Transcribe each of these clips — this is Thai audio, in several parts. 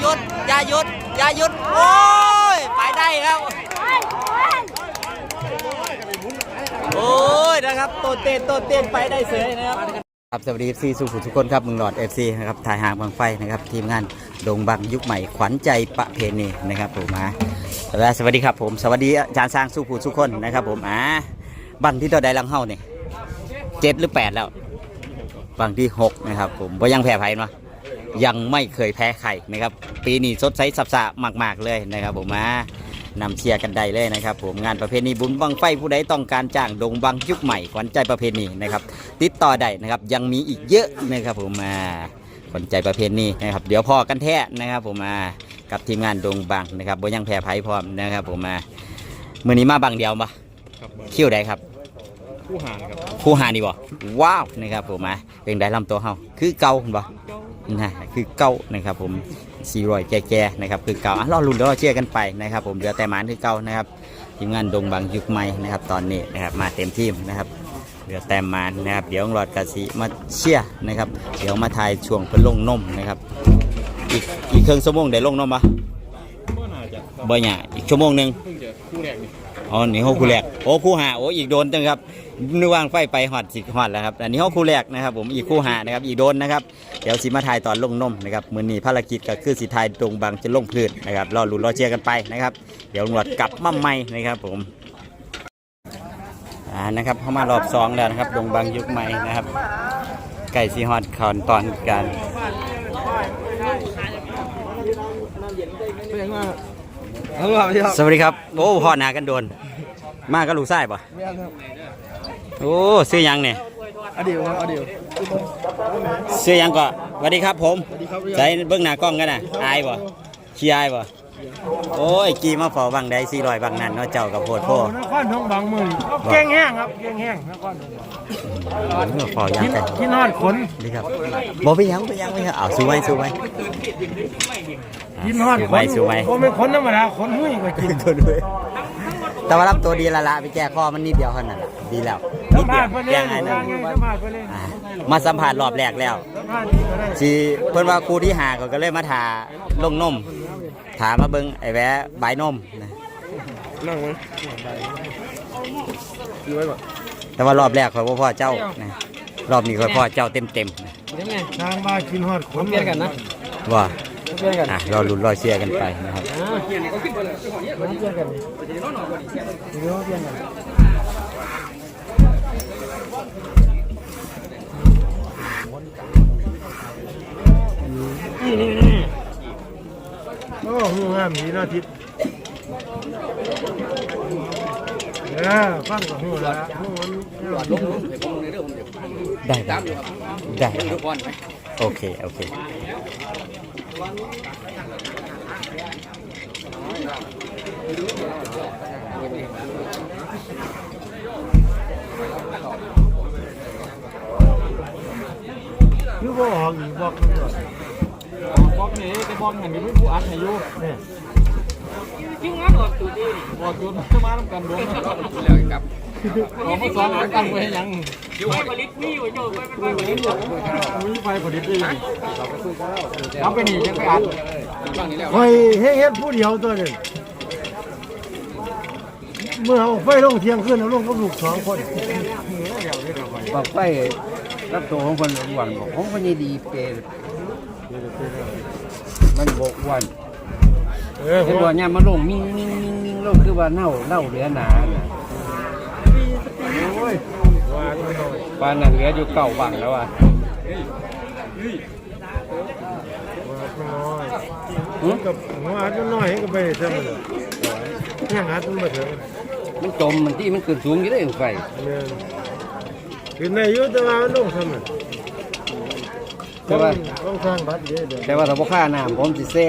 หยุด อย่าหยุด อย่าหยุด โอ้ย ไปได้ครับ โอ้ยนะครับโตเต้นโตเต้นไปได้เสยนะครับครับสวัสดี FC สุขุทุกคนครับมึงหลอด FC นะครับถ่ายหางบางไฟนะครับทีมงานดงบังยุคใหม่ขวัญใจประเพณีนะครับผมมาและสวัสดีครับผมสวัสดีอาจารย์สร้างสุขุทุกคนนะครับผมอ่าบังที่ตัวใดลังเฮาเนี่ยเจ็ดหรือแปดแล้วบังที่หกนะครับผมว่ยังแพ้ไพ่เนาะ ยังไม่เคยแพ้ใครนะครับ ปีนี้สดใสสับสะมาก ๆ เลยนะครับผมมานำเชียร์กันได้เลยนะครับ ผมงานประเพณีบุญบังไฟผู้ใดต้องการจ้างโด่งบังยุคใหม่ขวัญใจประเพณีนะครับ ติดต่อได้นะครับยังมีอีกเยอะนะครับผมมาขวัญใจประเพณีนะครับ เดี๋ยวพอกันแท้นะครับ ผมมากับทีมงานโด่งบังนะครับบ่ยังแพ้ไพ่พร้อมนะครับ ผมมามื่อนี้มาบังเดียวปะครับคิวใดครับผู้ห่างครับคู่หานี่บ่ว้าวนะครับผมมาเป็นได้ลำตัวเฮาคือเก่าบ่ นะคือเก่านะครับผมสีรอยแก่ๆนะครับคือเก่าอะรอลุ้นรอเชียร์กันไปนะครับผมเหลือแต่หมานคือเก่านะครับทีมงานดงบางยุคใหม่นะครับตอนนี้นะครับมาเต็มทีมนะครับเหลือแต่หมานนะครับเดี๋ยวรอดกะสีมาเชียร์นะครับเดี๋ยวมาทายช่วงเป็นลงนมนะครับอีกอีกครึ่งชั่วโมงได้ลงนมปะก็น่าจะครับบ่เนี่ยอีกชั่วโมงหนึ่งเพิ่งจะคู่แรกนี่อ๋อนี่เขาคู่แรกโอ้คู่หาโอ้อีกโดนจังครับ นึกว่างไฟไปหอดสิหอดแล้วครับอันนี้เขาคู่แรกนะครับผมอีกคู่หานะครับอีกโดนนะครับเดี๋ยวสิมาถ่ายตอนลงนมนะครับมือนี้ภารกิจก็คือสิถ่ายตรงบางจะลงพื้นนะครับรอลุ้นรอเชียร์กันไปนะครับเดี๋ยวหนวดกลับมาใหม่นะครับผมอ่านะครับเข้ามารอบสองแล้วนะครับดงบางยุคใหม่นะครับ ไก่สีฮอดขอนตอนกันเป็นยังไงเอาล่ะพี่ครับสวัสดีครับโอ้พ่อหนากันโดน มากับลูกไส้ป่ะไม่เอาครับ โอ้ซื้อหยังเนี่ยอดีตครับอดีตเสื้อยังก็สวัสดีครับผมสวัสดีครับใส่เบื้องหน้ากล้องกันนะอายบ่ขี้อายบ่โอ้ยกีมาเฝ้าบังใดสี่ร้อยบังนั่นเนาะเจ้ากับโพดโพนครทองบางเมืองเก่งแห้งครับเก่งแห้งนครทองบางเฝ้ายังที่กันที่นอนขนดีครับบ่ไปยังไปยังไปยังเอาสู้ไว้สู้ไว้ที่นอนสู้ขไว้นสู้ไว้โอ้ไม่ขนธรรมดาขนหุ้ยก็กินตัวด้วย แต่ว่ารับตัวดีละละไปแก้ข้อมันนิดเดียวเท่านั้นล่ะดีแล้วนิสัดมเดีภายวษณ์ไปเลยแก้ง่ายนะสัมภาษณ์ไปเลยอ่ามาสัมผัสรอบแรกแล้วสัมภาษณ์นี่ก็ได้สิเพิ่นว่าครูที่หาก็เลยมาถาลงนมถามาเบิ่งไอ้แวะบายนมนะนั่งไหมอยู่ไว้ก่อนแต่ว่ารอบแรกข่อยบ่พ่อเจ้านะรอบนี้ข่อยพ่อเจ้าเต็มๆนะยังไงทางบ้านกินฮอดขนเปลี่ยนกันนะว่าเปลี่ยนกัน อะรอลุ้นรอเชียร์กันไปนะครับ อ่าเปลี่ยนกันเดี๋ยวเปลี่ยนกันนี่นี่นี่โอ้หูงามดีนาทิพย์เออฟังกับหูละหูมันได้ได้ได้ครับโอเค โอเค คือบ่อกอีกบอกมันก่อนบล็อกนี่แต่บล็อกหันนี่ไม่ผู้อัดให้อยู่เนี่ยกิ้งงัดออกตัวดีบอกจุดมาทำกันดวงแล้วกับ เอามาสอนอัดกันไว้ยังอยู่ให้ผลิตมีอยู่อยู่ไปเป็นผลิตมีไฟผลิตดีเอาไปนี่ยังไปอัดคอยเฮ็ดผู้เดียวตัวนึงเมื่อเอาไฟลงเทียงขึ้นเอาลงกับลูกสองคนบอกไปรับตัวของคนวันบอกของคนนี้ดีเปรมันบอกวันเออเห็นว่าเนี่ยมันลงมิ่งมิ่งมิ่งมิ่งลงคือว่าเน่าเน่าเหลือหนา น่ะปานนั้นเหลืออยู่เก่าบังแล้วอะหืมกับหัวอาจจะน้อยก็ไปซะมันยังหาตุ้มมาถึงมันจมมันที่มันขึ้นสูงอยู่ได้ไฟเนี่ยคือในยุทธวามันลงซะมันแต่ว่าต้องสร้างบัตรเยอะเดี๋ยวแต่ว่าถ้าบ่ค่าน้ำผมสิแซ่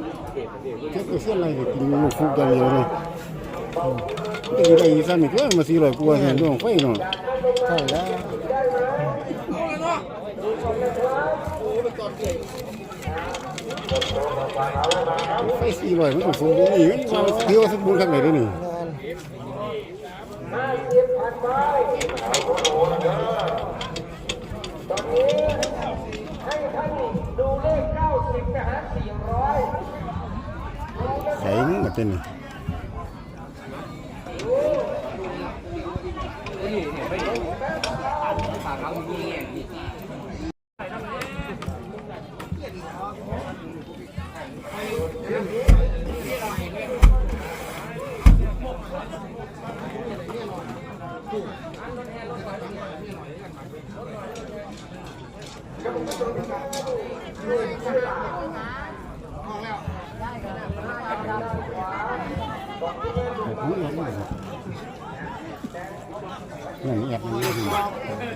แบบเสี้ยนเสียอะไรกินลูกฟุกอย่างเดียวเลยจะกินได้อีกสักหนึ่งก็มาสี่ร้อยกว่าเห็นดวงไฟเนาะใช่แล้วไฟสี่ร้อยมันต้องสูงนี้มันเที่ยวสมบูรณ์ขนาดไหนด้วยนี่ ใส่มึงมาเป็นนี่ ผมแอบนี่นั่นแอบนี่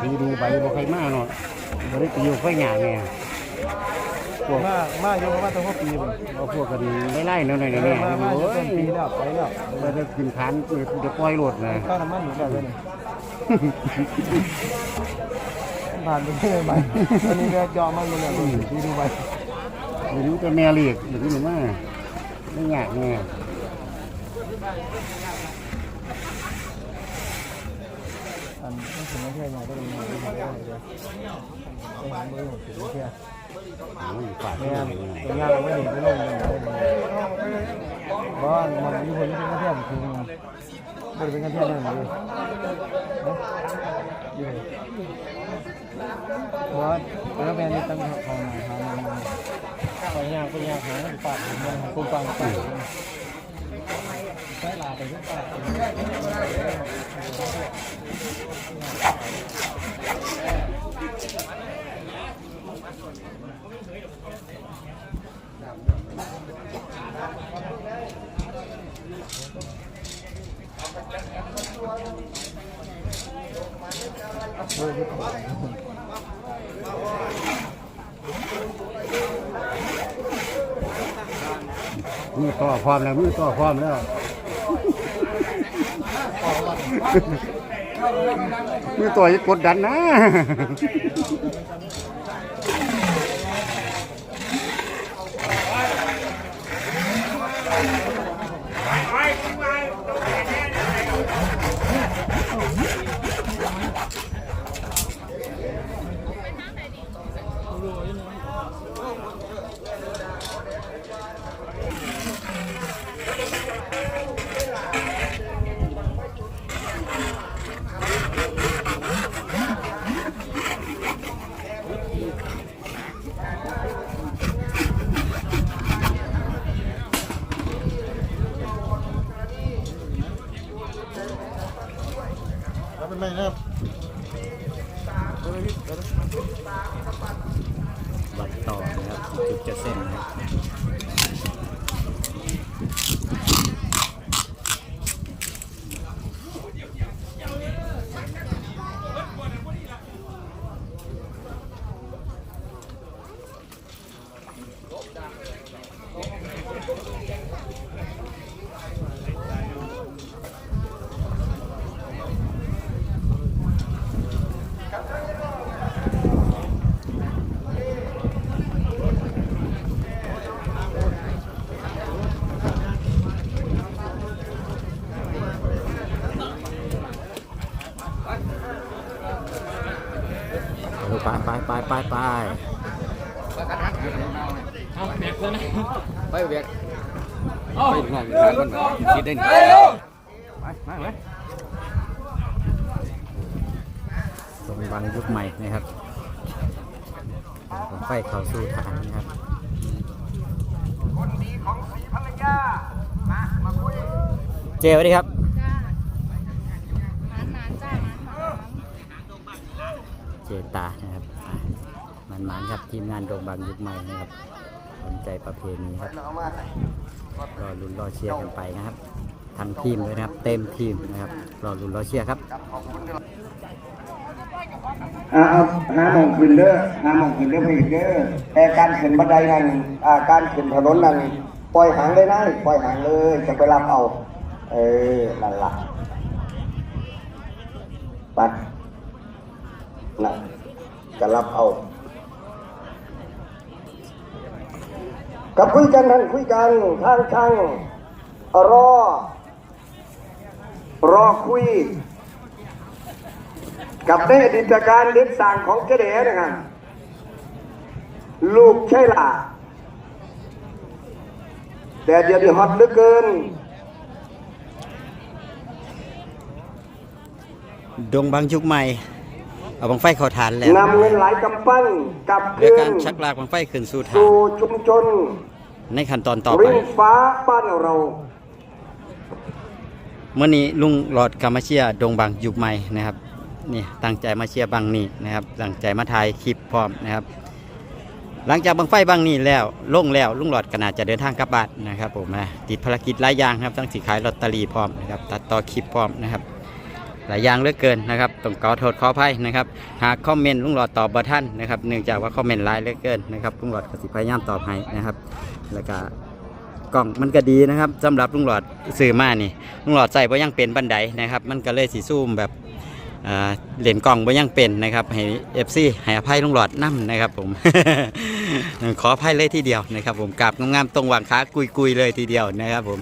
ผีดูใบบ่ใครมาเนาะบ่ได้ตีอยู่ไฟหยาแม่พวกมามาอยู่ประมาณตั้งหกปีบ่เอาพวกกันไล่ๆหน่อยๆเอนี่อมามาอยู่ต้นปีแล้วไปแล้วบ่ได้กินขานเดี๋ยวปล่อยรถนะค่าน้ำมันอยู่แล้วเลยนี่ผ่านไปเรื่อยไปอันนี้ก็ยอมมันเลยที่ดูไปเดี๋ยวนี้จะแม่เรียกเดี๋ยวนี้มาไม่ยากแม่ อันนี้ถึงไม่ใช่ยังก็เลยมาดูได้เลยไอ้มือถึงไม่ใช่อ๋ออยู่ฝากเนี่นี่ยงตัวงานเราไม่ดีไม่ลงเลยบ้านมันมีคนที่เป็นกระเทียมคือมันเป็นกระเทียมนั่นเลยอยู่บ้านแล้วแม่นี่ตั้งของมาหามันไปยากไปยาหาปากมันคุ้มปังปากใช้ลาไปทุกปาก มือต่อพร้อมแล้วมือต่อพร้อมแล้ว มือต่อยกดดันนะ คิดได้หนิไปมาไหมตรงบางยุคใหม่นะครับผมไฟเข้าสู่ฐานนะครับเจสวัสดีครับจ้ามานหมานจ้าหมานหมานเจตานะครับมันมันครับทีมงานโด่งบางยุคใหม่นะครับสนใจประเพณีครับ รอลุ้นรอเชียร์กันไปนะครับทั้งทีมเลยนะครับ เต็มทีมนะครับรอลุ้นรอเชียร์ครับอาเอาหาหมองขึ้นเด้อหาหมองขึ้นเด้อพี่เด้อแต่การขึ้นบันไดนั่นอ่าการขึ้นถนนนั่นปล่อยหางเลยนะปล่อยหางเลยจะไปรับเอา เออนั่นล่ะปัดนั่นจะรับเอา กับคุยกันท่านคุยกันทางช่างรอ รอคุย กับในอดีตการเลี้ยงสางของเจเดนะครับลูกใช่ล่ะแต่เดี๋ยวนี้ฮอตเหลือเกิน ดงบางยุคใหม่ เอาบังไฟเข้าฐานแล้วนำเงินหลายกำปั้นกลับเรื่คืองการนชักลากบังไฟขึ้นสู่ฐาน สู่ชุมชนในขั้นตอนต่อไปริมฟ้าบ้านเรา เมื่อนี้ลุงหลอดกามาเชียร์ดงบางยุคใหม่นะครับนี่ตั้งใจมาเชียร์บางนี่นะครับตั้งใจมาถ่ายคลิปพร้อมนะครับ หลังจากบังไฟบางนี่แล้วลงแล้วลุงหลอดก็น่าจะเดินทางกลับบ้านนะครับผมนะติดภารกิจหลายอย่างครับทั้งสีขายลอตเตอรี่พร้อมนะครับตัดต่อคลิปพร้อมนะครับ หลายอย่างเหลือเกินนะครับต้องขอโทษขออภัยนะครับ หากคอมเมนต์ลุงหลอดตอบบ่ท่านนะครับเนื่องจากว่าคอมเมนต์หลายเหลือเกินนะครับลุงหลอดก็สิพยายามตอบให้นะครับ แล้วก็กล่องมันก็ดีนะครับสำหรับลุงหลอดซื้อมานี่ลุงหลอดใส่บ่ยังเป็นบันไดนะครับ มันก็เลยสีซูมแบบเหรียญกล่องบ่ยังเป็นนะครับให้ FC ให้อภัยลุงหลอดนํนะครับผมขออภัยเลยทีเดียวนะครับ ผมกราบงามๆตรงวางขากุยๆเลยทีเดียวนะครับ ผม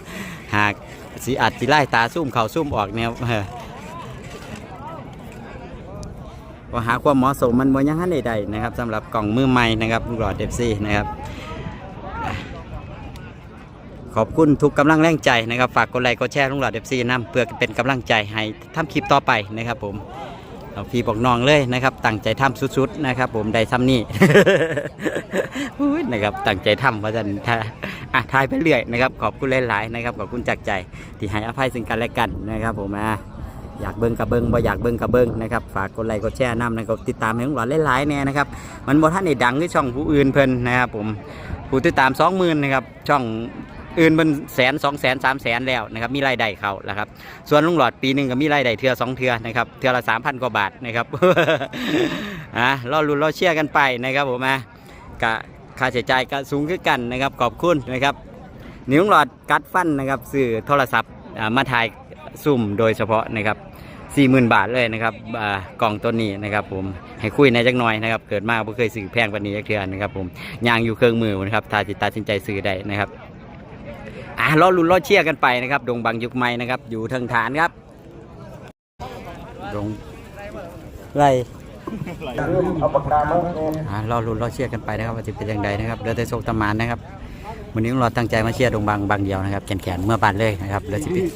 หากสีอัดสีไล่ตาซุ่มเข่าซุ่มออกเนี่ย ว่าหาความเหมาะสมมันบ่ยังหันใดๆนะครับสำหรับกล่องมือใหม่นะครับลูกหลอดเดฟซี่นะครับขอบคุณทุกกำลังแรงใจนะครับฝากกดไลค์กดแชร์ลุงหลอดเดฟซี่นํเพื่อเป็นกำลังใจให้ทำคลิปต่อไปนะครับผมเอาพี่บอกน้องเลยนะครับตั้งใจทำสุดๆนะครับ ผมได้ซ้ำนี่นะครับตั้งใจทำว่าจะถ้าอะทายไปเรื่อยนะครับ ขอบคุณหลายๆนะครับขอบคุณจากใจที่ให้อภัยซึ่งกันและกันนะครับผมอะ อยากเบิ้งกับเบิ้งบ่อยากเบิ้งกับเบิ้งนะครับฝากกดไลค์กดแชร์นำนะครับติดตามให้ลุงหลอดหลายๆแน่นะครับมันบ่ท่านได้ดังคือช่องผู้อื่นเพิ่นนะครับผมผู้ติดตามสองหมื่นนะครับช่องอื่นเป็นแสนสองแสนสามแสนแล้วนะครับมีรายได้เขาแล้วครับส่วนลุงหลอดปีหนึ่งก็มีรายได้เทือสองเทือนะครับเทือละสามพันกว่าบาทนะครับอะรอลุ้นรอเชียร์กันไปนะครับผมอะกะค่าใช้จ่ายก็สูงขึ้นกันนะครับขอบคุณนะครับนิ้วหลอดกัดฟันนะครับซื้อโทรศัพท์มาถ่ายซุ่มโดยเฉพาะนะครับ 40,000บาทเลยนะครับอ่ากล่องตัวนี้นะครับผมให้คุยในอยจักหน่อยนะครับเกิดมาไม่เคยซื้อแพงกว่านี้จักเทื่อนะครับผมยางอยู่เครื่องมือนะครับถ้าจิตตัดสินใจซื้อได้นะครับอ่ารอลุ้นรอเชียร์กันไปนะครับดงบางยุคใหม่นะครับอยู่ทางฐานครับดงไรเอาปากกามาเนี่ยอ่ารอลุ้นรอเชียร์กันไปนะครับว่าจะเป็นอย่างไรนะครับเรือแต่โชคตำมานนะครับวันนี้เราตั้งใจมาเชียร์ดงบางบางเดียวนะครับแขนแขนๆเมื่อบานเลยนะครับเรือสิเป็น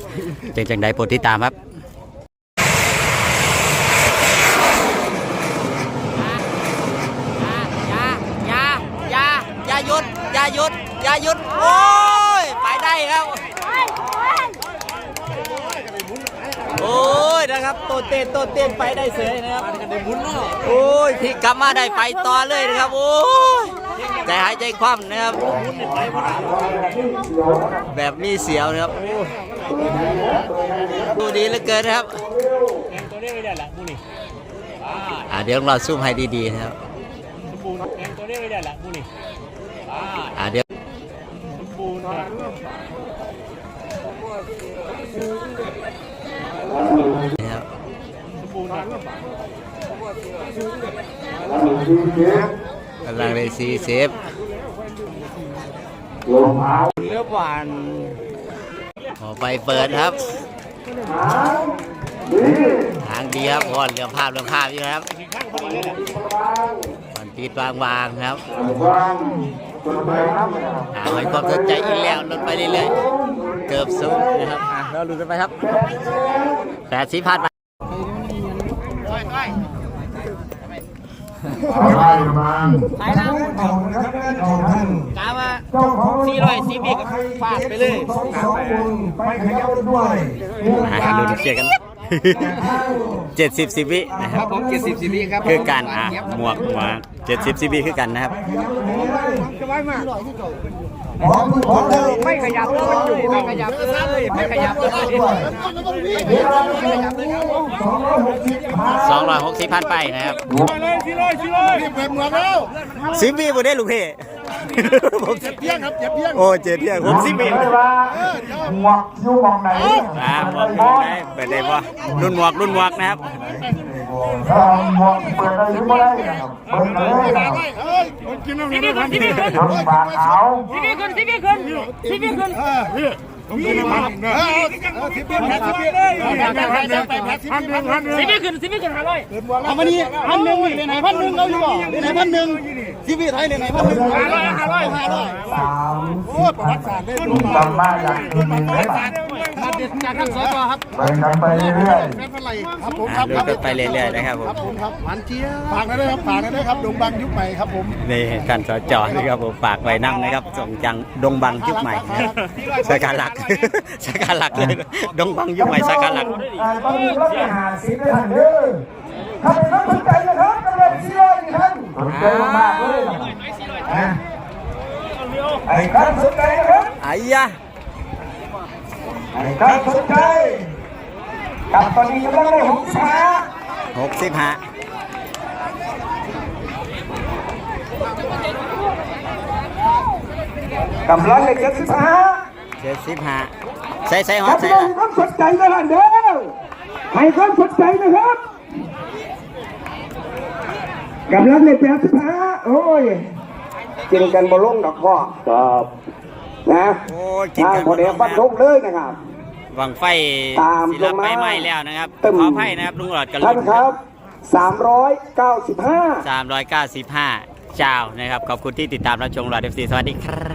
จังจังใดโปรดติดตามครับ อย่าอย่าอย่าอย่าหยุดอย่าหยุดอย่าหยุดโอ้ยไปได้ครับโอ้ย นะครับตัวเต้นตัวเต้นไปได้เสยนะครับโอ้ยพี่กลับมาได้ไปต่อเลยนะครับโอ้ยใจหายใจคว่ำนะครับแบบมีเสียวนะครับโอ้ยดูดีเหลือเกินนะครับตัวนี้ไม่ได้ละมูนี่อ่าเดี๋ยวเราซูมให้ดีๆนะครับสมบูรณ์แองตัวนี้ไม่ได้ละมูนี่อ่าเดี๋ยวสม บูรณ์ครับนะครับสมบูรณ์ครับกำลังเลยซีเซฟเลือบหวานขอไปเปิดครับทางดีครับพอเรื่องภาพเรื่องภาพอยู่ครับข้างพอดีเลยแหละมันติดวางวางๆครับวางจนไปน้ำนะครับหาไว้ความสนใจอีกแล้วลดไปเรื่อยๆเกือบสูงนะครับอะเราลุ้นกันไปครับแปดสิบพัน ไปไปมาไปทางของนะครับของท่านกาว่าเจ้าของสี่ร้อยสี่ปีก็ฟาดไปเลยสองสามคนไปขยับด้วยอะลุ้นเชียร์กันเจ็ดสิบสิบวินะครับผมเจ็ดสิบสิบวิครับคือการอะหมวกหมวกเจ็ดสิบสิบวิคือกันนะครับ ขอขอเธอไม่ขยับเลยไม่ขยับเลยไม่ขยับเลยสองร้อยหกสิบพันไปนะครับมาเลยสี่ร้อยสี่ร้อยเป็นหมวกแล้วสิบวิบ่ได้ลูกเพ่ผม เจ็ดเพียงครับเจ็ดเพียงโอ้เจ็ดเพียงผมสิบวิไม่ว่าหมวกอยู่หมองไหนอ่าหมวกอยู่ไหนเปิดได้ปะรุ่นหมวกรุ่นหมวกนะครับถ้าหมวกเปิดอะไรก็ได้นะครับเปิดเลยนะครับสิบวิคนสิบวิคนทำบางเอาสิบวิคนสิบวิคนสิบวิคนผมกินน้ำมันเน อะสิบวิคนสิบวิเลยพันหนึ่งพันหนึ่งสิบวิคนสิบวิคนห้าร้อยเอามานี่พันหนึ่งเลยไหนพันหนึ่งเอาอยู่บ่เลยไหนพันหนึ่งชีวิตไทยเลยไหนพันหนึ่งห้าร้อยห้าร้อยห้าร้อยสามโอ้ประวัติศาสตร์ได้ดูจำมาอย่างอื่นหนึ่งได้ป่ะมาเด็ดจากท่านสจครับไปกันไปเรื่อยแม่เป็นไรครับผมอ่าลุ้นกันไปเรื่อยๆนะครับผมครับผมครับหวานเจี๊ยบฝากนะด้วยครับฝากนะด้วยครับดงบังยุคใหม่ครับผมนี่การสจนะครับผมฝากไว้นั่นะครับส่งจังดงบังยุคใหม่นะครับสาขาหลักสาขาหลักเลยดงบังยุคใหม่สาขาหลักๆอ่าตอนนี้รถไปหาสิบได้ทันเด้อถ้าเป็นรถสนใจนะครับกำลังสี่ร้อยอีกท่านสนใจมากๆเลยนะไอ้ครับสนใจนะครับไอ้ยะไอ้ครับสนใจกับตอนนี้กำลังได้หกช้าหกสิบห้ากำลังได้เจ็ดสิบห้า เจ็ดสิบห้าใส่ใส่หคอรับบใส่พี่น้องครับสนใจนะครับเด้อให้ครับสนใจนะครับกำลังได้แปดสิบห้าโอ้ยกินกันบอลงดอกพ่อครับนะโอ้ยกินทางกันพอดีฟันลงเลยนะครับวังไฟตามศิลลงปมาไปไหม้แล้วนะครับตึมขออภัยนะครับลุงหลอดกับลุท่านงครับสามร้อยเก้าสิบห้าสามร้อยเก้าสิบห้าเจ้านะครับ ขอบคุณที่ติดตามรับชมหลอดเอฟซีสวัสดีครับ